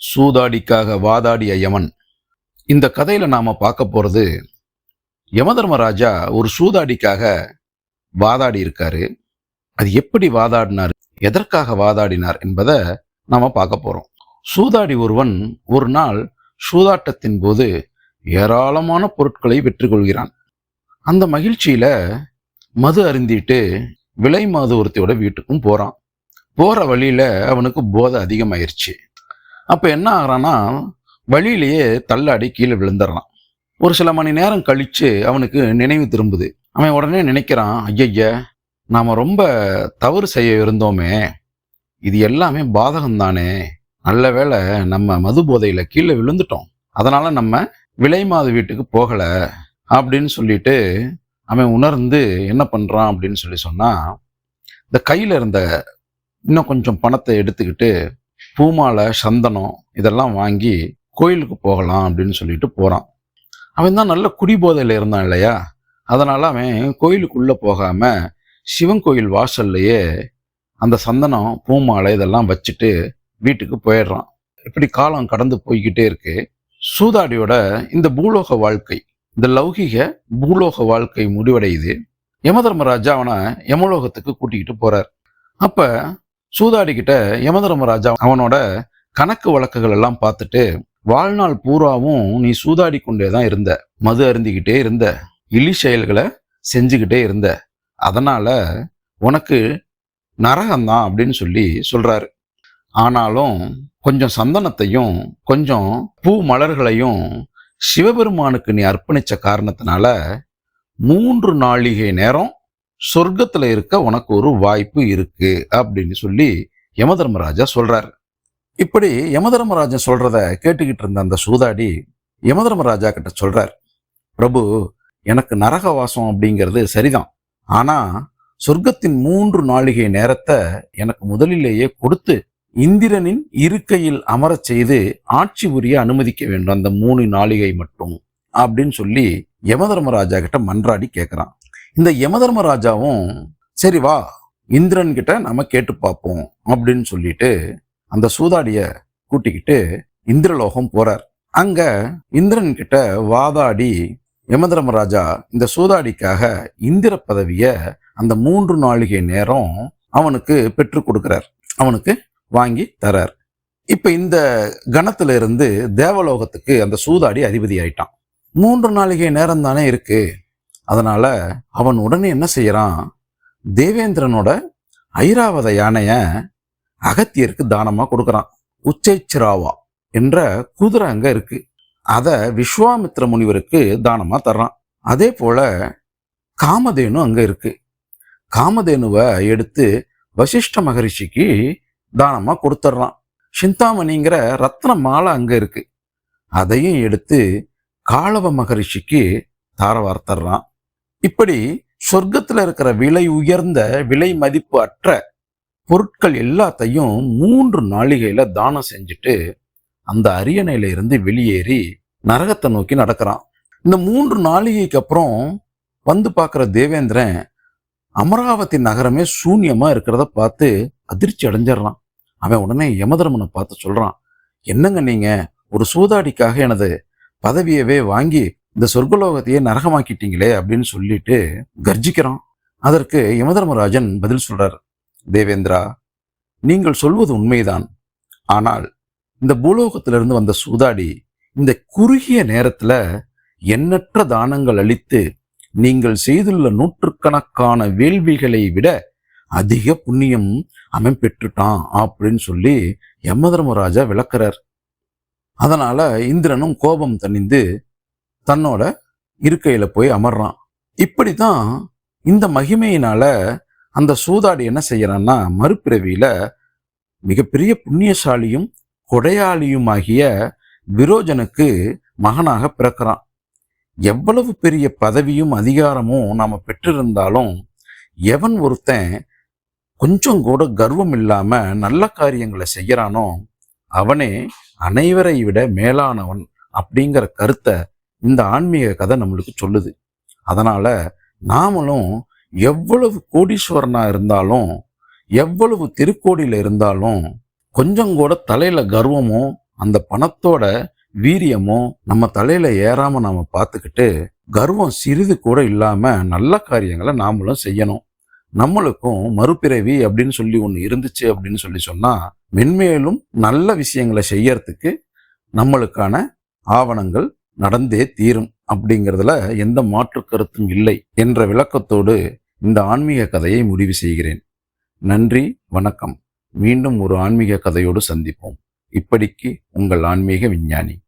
சூதாடிக்காக வாதாடிய யமன். இந்த கதையில நாம பார்க்க போறது யமதர்மராஜா ஒரு சூதாடிக்காக வாதாடி இருக்காரு. அது எப்படி வாதாடினார் எதற்காக வாதாடினார் என்பதை நாம பார்க்க போறோம். சூதாடி ஒருவன் ஒரு நாள் சூதாட்டத்தின் போது ஏராளமான பொருட்களை வெற்றி கொள்கிறான் அந்த மகிழ்ச்சியில மது அருந்திட்டு விலை மாது ஒருத்தியோட வீட்டுக்கும் போறான். போற வழியில அவனுக்கு போதை அதிகமாயிருச்சு. அப்போ என்ன ஆகுறான்னா வழியிலேயே தள்ளாடி கீழே விழுந்துடுறான் ஒரு சில மணி நேரம் கழித்து அவனுக்கு நினைவு திரும்புது. அவன் உடனே நினைக்கிறான் ஐயய்ய நாம் ரொம்ப தவறு செய்ய இருந்தோமே. இது எல்லாமே பாதகம்தானே. நல்ல வேளை நம்ம மது போதையில் கீழே விழுந்துட்டோம். அதனால் நம்ம விலை மாது வீட்டுக்கு போகலை. அப்படின்னு சொல்லிட்டு அவன் உணர்ந்து என்ன பண்ணுறான் அப்படின்னு சொல்லி சொன்னால் இந்த கையில் இருந்த இன்னும் கொஞ்சம் பணத்தை எடுத்துக்கிட்டு பூமாலை சந்தனம் இதெல்லாம் வாங்கி கோயிலுக்கு போகலாம் அப்படின்னு சொல்லிட்டு போறான். அவன் தான் நல்ல குடிபோதையில இருந்தான் இல்லையா? அதனால அவன் கோயிலுக்குள்ள போகாம சிவன் கோயில் வாசல்லையே அந்த சந்தனம் பூமாலை இதெல்லாம் வச்சுட்டு வீட்டுக்கு போயிடுறான். இப்படி காலம் கடந்து போய்கிட்டே இருக்கு. சூதாடியோட இந்த பூலோக வாழ்க்கை இந்த லௌகிக பூலோக வாழ்க்கை முடிவடையுது. யமதர்மராஜா அவனை யமலோகத்துக்கு கூட்டிக்கிட்டு போறார். அப்ப சூதாடி கிட்ட யமதர்மராஜா அவனோட கணக்கு வழக்குகள் எல்லாம் பார்த்துட்டு வாழ்நாள் பூராவும் நீ சூதாடி கொண்டே தான் இருந்த. மது அருந்திக்கிட்டே இருந்த. இழி செயல்களை செஞ்சுக்கிட்டே இருந்த. அதனால உனக்கு நரகம்தான் அப்படின்னு சொல்லி சொல்றாரு. ஆனாலும் கொஞ்சம் சந்தனத்தையும் கொஞ்சம் பூ மலர்களையும் சிவபெருமானுக்கு நீ அர்ப்பணிச்ச காரணத்தினால மூன்று நாளிகை நேரம் சொர்க்கத்துல இருக்க உனக்கு ஒரு வாய்ப்பு இருக்கு அப்படின்னு சொல்லி யமதர்மராஜா சொல்றாரு. இப்படி யமதர்மராஜன் சொல்றத கேட்டுக்கிட்டு இருந்த அந்த சூதாடி யமதர்மராஜா கிட்ட சொல்றார். பிரபு எனக்கு நரகவாசம் அப்படிங்கிறது சரிதான். ஆனா சொர்க்கத்தின் மூன்று நாளிகை நேரத்தை எனக்கு முதலிலேயே கொடுத்து இந்திரனின் இருக்கையில் அமரச் செய்து ஆட்சி புரிய அனுமதிக்க வேண்டும். அந்த மூணு நாளிகை மட்டும் அப்படின்னு சொல்லி யமதர்மராஜா கிட்ட மன்றாடி கேட்கிறான் இந்த யமதர்மராஜாவும் சரி வா இந்திரன் கிட்ட நம்ம கேட்டு பார்ப்போம் அப்படின்னு சொல்லிட்டு அந்த சூதாடிய கூட்டிக்கிட்டு இந்திரலோகம் போறார். அங்க இந்திரன் கிட்ட வாதாடி யமதர்மராஜா இந்த சூதாடிக்காக இந்திர பதவிய அந்த மூன்று நாளிகை நேரம் அவனுக்கு பெற்றுக் கொடுக்கிறார். அவனுக்கு வாங்கி தரார். இப்ப இந்த கணத்துல இருந்து தேவலோகத்துக்கு அந்த சூதாடி அதிபதி ஆயிட்டான் மூன்று நாளிகை நேரம் தானே இருக்கு. அதனால் அவன் உடனே என்ன செய்கிறான் தேவேந்திரனோட ஐராவத யானைய அகத்தியருக்கு தானமாக கொடுக்குறான். உச்சைச்சிராவா என்ற குதிரை அங்கே இருக்குது அதை விஸ்வாமித்ர முனிவருக்கு தானமாக தர்றான். அதே போல் காமதேனு அங்கே இருக்குது காமதேனுவை எடுத்து வசிஷ்ட மகரிஷிக்கு தானமாக கொடுத்துட்றான் சிந்தாமணிங்கிற ரத்ன மாலை அங்கே இருக்குது அதையும் எடுத்து காளவ மகரிஷிக்கு தார வார்த்தர்றான் இப்படி சொர்க்கத்தில் இருக்கிற விலை உயர்ந்த விலை மதிப்பு அற்ற பொருட்கள் எல்லாத்தையும் மூன்று நாளிகையில தானம் செஞ்சுட்டு அந்த அரியணையில இருந்து வெளியேறி நரகத்தை நோக்கி நடக்கிறான். இந்த மூன்று நாளிகைக்கு அப்புறம் வந்து பார்க்குற தேவேந்திரன் அமராவதி நகரமே சூன்யமா இருக்கிறத பார்த்து அதிர்ச்சி அடைஞ்சிடுறான். அவன் உடனே யமதர்மனை பார்த்து சொல்றான் என்னங்க நீங்க? ஒரு சூதாடிக்காக எனது பதவியவே வாங்கி இந்த சொர்க்கலோகத்தையே நரகமாக்கிட்டீங்களே அப்படின்னு சொல்லிட்டு கர்ஜிக்கிறான். அதற்கு யமதர்மராஜன் பதில் சொல்றார் தேவேந்திரா நீங்கள் சொல்வது உண்மைதான். ஆனால் இந்த பூலோகத்திலிருந்து வந்த சூதாடி இந்த குறுகிய நேரத்துல எண்ணற்ற தானங்கள் அளித்து நீங்கள் செய்துள்ள நூற்றுக்கணக்கான வேள்விகளை விட அதிக புண்ணியம் அவன் பெற்றுட்டான் அப்படின்னு சொல்லி யமதர்மராஜா விளக்குறார். அதனால இந்திரனும் கோபம் தணிந்து தன்னோட இருக்கையில் போய் அமர்றான். இப்படி தான் இந்த மகிமையினால அந்த சூதாடி என்ன செய்யறான்னா மறுபிறவியில மிகப்பெரிய புண்ணியசாலியும் கொடையாளியுமாகிய விரோஜனுக்கு மகனாக பிறக்கிறான். எவ்வளவு பெரிய பதவியும் அதிகாரமும் நாம பெற்றிருந்தாலும் எவன் ஒருத்தன் கொஞ்சம் கூட கர்வம் இல்லாம நல்ல காரியங்களை செய்யறானோ அவனே அனைவரை விட மேலானவன் அப்படிங்கிற கருத்தை இந்த ஆன்மீக கதை நம்மளுக்கு சொல்லுது. அதனால் நாமளும் எவ்வளவு கோடீஸ்வரனாக இருந்தாலும் எவ்வளவு திருக்கோடியில் இருந்தாலும் கொஞ்சம் கூட தலையில் கர்வமோ அந்த பணத்தோட வீரியமோ நம்ம தலையில் ஏறாமல் நாம் பார்த்துக்கிட்டு கர்வம் சிறிது கூட இல்லாமல் நல்ல காரியங்களை நாமளும் செய்யணும். நம்மளுக்கும் மறுபிறவி அப்படின்னு சொல்லி ஒன்று இருந்துச்சு அப்படின்னு சொல்லி சொன்னால் மென்மேலும் நல்ல விஷயங்களை செய்யறதுக்கு நம்மளுக்கான ஆவணங்கள் நடந்தே தீரும் அப்படிங்கிறதுல எந்த மாற்று கருத்தும் இல்லை என்ற விளக்கத்தோடு இந்த ஆன்மீக கதையை முடிவு செய்கிறேன். நன்றி வணக்கம். மீண்டும் ஒரு ஆன்மீக கதையோடு சந்திப்போம். இப்படிக்கு உங்கள் ஆன்மீக விஞ்ஞானி.